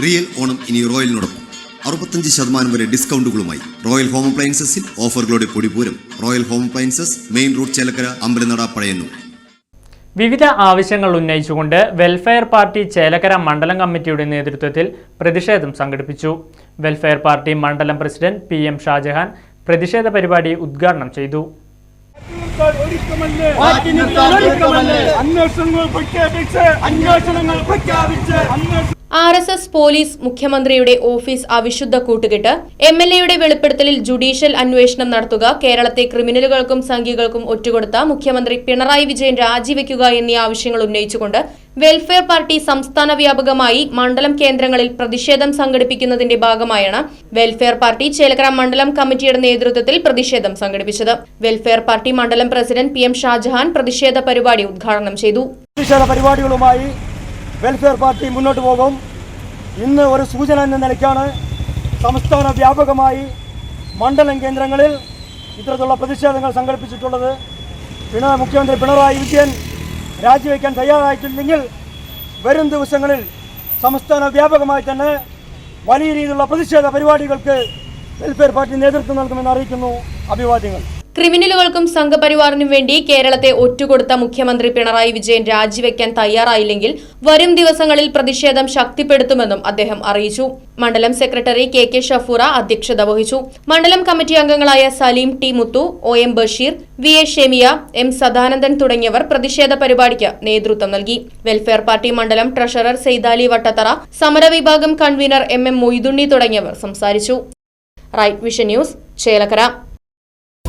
Real Onam ഇനി റോയലിനോടൊപ്പം. അറുപത്തഞ്ച് ശതമാനം വരെ ഡിസ്കൗണ്ടുകളുമായി റോയൽ ഹോം അപ്ലയൻസസിൽ ഓഫറുകളുടെ പൊടിപൂരം royal home appliances main road Chelakkara Ambalanada Pazhayannur. വിവിധ ആവശ്യങ്ങൾ ഉന്നയിച്ചുകൊണ്ട് വെൽഫെയർ പാർട്ടി ചേലക്കര മണ്ഡലം കമ്മിറ്റിയുടെ നേതൃത്വത്തിൽ പ്രതിഷേധം സംഘടിപ്പിച്ചു. വെൽഫെയർ പാർട്ടി മണ്ഡലം പ്രസിഡന്റ് പി എം ഷാജഹാൻ പ്രതിഷേധ പരിപാടി ഉദ്ഘാടനം ചെയ്തു. ഒരുക്കമല്ലേ? ഒരുക്കമല്ലേ? അന്വേഷണങ്ങൾ പ്രഖ്യാപിച്ച് അന്വേഷണങ്ങൾ പ്രഖ്യാപിച്ച്. അന്വേഷണം ആർ എസ് എസ് പോലീസ് മുഖ്യമന്ത്രിയുടെ ഓഫീസ് അവിശുദ്ധ കൂട്ടുകെട്ട്. എം എൽ എയുടെ വെളിപ്പെടുത്തലിൽ ജുഡീഷ്യൽ അന്വേഷണം നടത്തുക കേരളത്തെ ക്രിമിനലുകൾക്കും സംഘികൾക്കും ഒറ്റുകൊടുത്ത മുഖ്യമന്ത്രി പിണറായി വിജയൻ രാജിവെക്കുക എന്നീ ആവശ്യങ്ങൾ ഉന്നയിച്ചുകൊണ്ട് വെൽഫെയർ പാർട്ടി സംസ്ഥാന വ്യാപകമായി മണ്ഡലം കേന്ദ്രങ്ങളിൽ പ്രതിഷേധം സംഘടിപ്പിക്കുന്നതിന്റെ ഭാഗമായാണ് വെൽഫെയർ പാർട്ടി ചേലക്കര മണ്ഡലം കമ്മിറ്റിയുടെ നേതൃത്വത്തിൽ പ്രതിഷേധം സംഘടിപ്പിച്ചത്. വെൽഫെയർ പാർട്ടി മണ്ഡലം പ്രസിഡന്റ് പി എം ഷാജഹാൻ പ്രതിഷേധ പരിപാടി ഉദ്ഘാടനം ചെയ്തു. പ്രതിഷേധ പരിപാടികളുമായി വെൽഫെയർ പാർട്ടി മുന്നോട്ട് പോകും. ഇന്ന് ഒരു സൂചന എന്ന നിലയ്ക്കാണ് സംസ്ഥാന വ്യാപകമായി മണ്ഡലം കേന്ദ്രങ്ങളിൽ ഇത്തരത്തിലുള്ള പ്രതിഷേധങ്ങൾ സംഘടിപ്പിച്ചിട്ടുള്ളത്. പിണ മുഖ്യമന്ത്രി പിണറായി വിജയൻ രാജിവെക്കാൻ തയ്യാറായിട്ടില്ലെങ്കിൽ വരും ദിവസങ്ങളിൽ സംസ്ഥാന വ്യാപകമായി തന്നെ വലിയ രീതിയിലുള്ള പ്രതിഷേധ പരിപാടികൾക്ക് വെൽഫെയർ പാർട്ടി നേതൃത്വം നൽകുമെന്ന് അറിയിക്കുന്നു അഭിവാദ്യങ്ങൾ. ക്രിമിനലുകൾക്കും സംഘപരിവാറിനും വേണ്ടി കേരളത്തെ ഒറ്റുകൊടുത്ത മുഖ്യമന്ത്രി പിണറായി വിജയൻ രാജിവെക്കാൻ തയ്യാറായില്ലെങ്കിൽ വരും ദിവസങ്ങളിൽ പ്രതിഷേധം ശക്തിപ്പെടുത്തുമെന്നും അദ്ദേഹം അറിയിച്ചു. മണ്ഡലം സെക്രട്ടറി കെ കെ ഷഫൂറ അധ്യക്ഷത വഹിച്ചു. മണ്ഡലം കമ്മിറ്റി അംഗങ്ങളായ Saleem T Muthu O M Basheer V A Shemiya M Sadanandan തുടങ്ങിയവർ പ്രതിഷേധ പരിപാടിക്ക് നേതൃത്വം നൽകി. വെൽഫെയർ പാർട്ടി മണ്ഡലം ട്രഷറർ സെയ്താലി വട്ടത്തറ സമരവിഭാഗം കൺവീനർ എം എം മൊയ്തുണ്ണി തുടങ്ങിയവർ സംസാരിച്ചു. Right vision news Chelakkara.